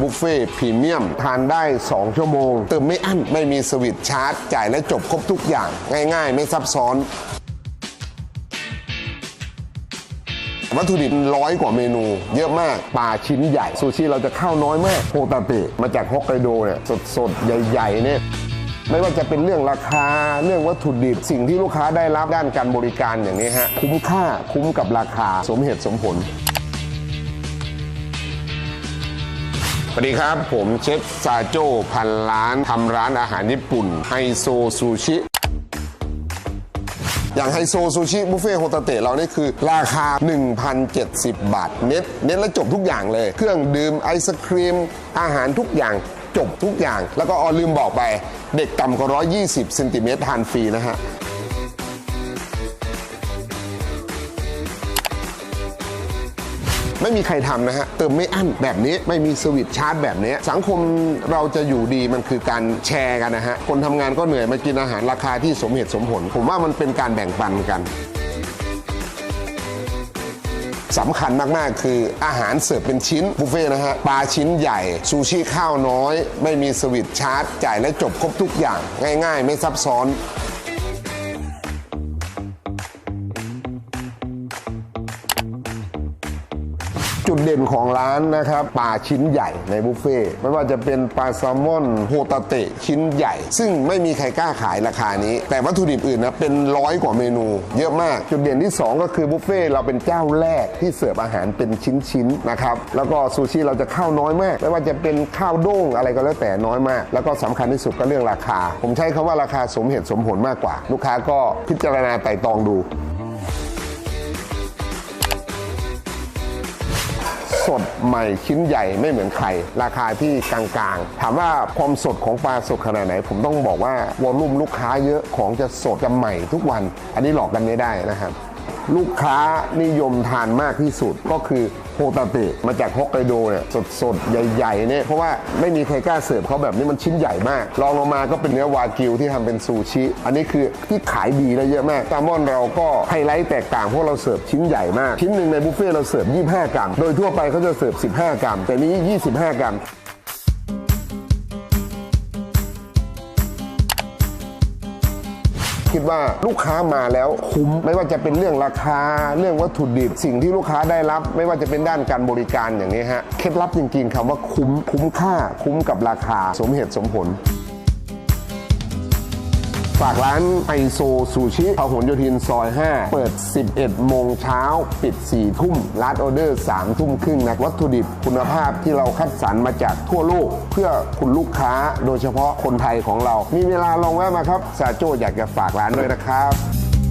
บุฟเฟ่พรีเมียมทานได้ 2 ชั่วโมง เติมไม่อั้น ไม่มีสวิตชาร์จ จ่ายและจบครบทุกอย่าง ง่าย ๆ ไม่ซับซ้อนวัตถุดิบร้อยกว่าเมนู เยอะมากปลาชิ้นใหญ่ ซูชิเราจะเข้าน้อยมากโฮตาเตะมาจากฮอกไกโดเนี่ยสดๆ ใหญ่ๆเนี่ยไม่ว่าจะเป็นเรื่องราคาเรื่องวัตถุดิบ สิ่งที่ลูกค้าได้รับด้านการบริการอย่างนี้ฮะ คุ้มค่าคุ้มกับราคาสมเหตุสมผล สวัสดีครับ ผมเชฟซาโจพันล้านทำร้านอาหารญี่ปุ่น ไฮโซซูชิ อย่างไฮโซซูชิบุฟเฟ่โฮตาเตะเรานี่คือ ราคา 1,070 บาท เน็ตเน็ตแล้วจบทุกอย่างเลย เครื่องดื่มไอศครีม อาหารทุกอย่างจบทุกอย่าง แล้วก็ออลืมบอกไป เด็กต่ำกว่า 120เซนติเมตรทานฟรีนะฮะ ไม่มีใครทำนะฮะ เติมไม่อั้นแบบนี้ไม่มีสวิตช์ชาร์จแบบนี้ สังคมเราจะอยู่ดีมันคือการแชร์กันนะฮะ คนทำงานก็เหนื่อยมากินอาหารราคาที่สมเหตุสมผล ผมว่ามันเป็นการแบ่งปันกันสำคัญมาก ๆ คืออาหารเสิร์ฟเป็นชิ้นบุฟเฟ่ต์นะฮะ ปลาชิ้นใหญ่ ซูชิข้าวน้อย ไม่มีสวิตช์ชาร์จ จ่ายและจบครบทุกอย่าง ง่าย ๆ ไม่ซับซ้อน จุดเด่นของร้านนะครับปลาชิ้นใหญ่ในบุฟเฟ่ต์ไม่ว่าจะเป็นปลาแซลมอนโฮตาเตะชิ้นใหญ่ ซึ่งไม่มีใครกล้าขายราคานี้ แต่วัตถุดิบอื่นนะเป็นร้อยกว่าเมนู เยอะมาก จุดเด่นที่ 2 ก็คือบุฟเฟ่ต์เราเป็นเจ้าแรกที่เสิร์ฟอาหารเป็นชิ้นๆนะครับแล้วก็ซูชิเราจะข้าวน้อยมาก ไม่ว่าจะเป็นข้าวโด้งอะไรก็แล้วแต่น้อยมาก แล้วก็สำคัญที่สุดก็เรื่องราคา ผมใช้คำว่าราคาสมเหตุสมผลมากกว่า ลูกค้าก็พิจารณาไต่ตองดู สดใหม่ชิ้นใหญ่ไม่เหมือนใคร ราคาที่กลางๆ ถามว่าความสดของปลาสดขนาดไหน ผมต้องบอกว่าวอลุ่มลูกค้าเยอะของจะสดจะใหม่ทุกวัน อันนี้หลอกกันไม่ได้นะครับ ลูกค้านิยมทานมากที่สุดก็คือโฮตาเตะมาจากฮอกไกโดเนี่ยสดๆ ใหญ่ๆเนี่ยเพราะว่าไม่มีใครกล้าเสิร์ฟเขาแบบนี้มันชิ้นใหญ่มากรองลงมาก็เป็นเนื้อวากิวที่ทำเป็นซูชิ อันนี้คือที่ขายดีและเยอะมากแซลมอนเราก็ไฮไลท์แตกต่างเพราะเราเสิร์ฟชิ้นใหญ่มาก ชิ้นหนึ่งในบุฟเฟ่ต์เราเสิร์ฟ25 กรัม โดยทั่วไปเขาจะเสิร์ฟ 15 กรัม แต่นี้ 25 กรัม คิดว่าลูกค้ามาแล้วคุ้ม ไม่ว่าจะเป็นเรื่องราคาเรื่องวัตถุดิบสิ่งที่ลูกค้าได้รับ ไม่ว่าจะเป็นด้านการบริการอย่างนี้ฮะเคล็ดลับจริงๆคำว่าคุ้มคุ้มค่า คุ้มกับราคาสมเหตุสมผล ฝากร้านไอโซซูชิพหลโยธินซอย 5 เปิด 11 โมงเช้า ปิด 4 ทุ่มร้านออเดอร์ 3 ทุ่มครึ่งนะวัตถุดิบคุณภาพที่เราคัดสรรมาจากทั่วโลก เพื่อคุณลูกค้าโดยเฉพาะคนไทยของเรา มีเวลาลองแวะมาครับซาโจอยากจะฝากร้านด้วยนะครับ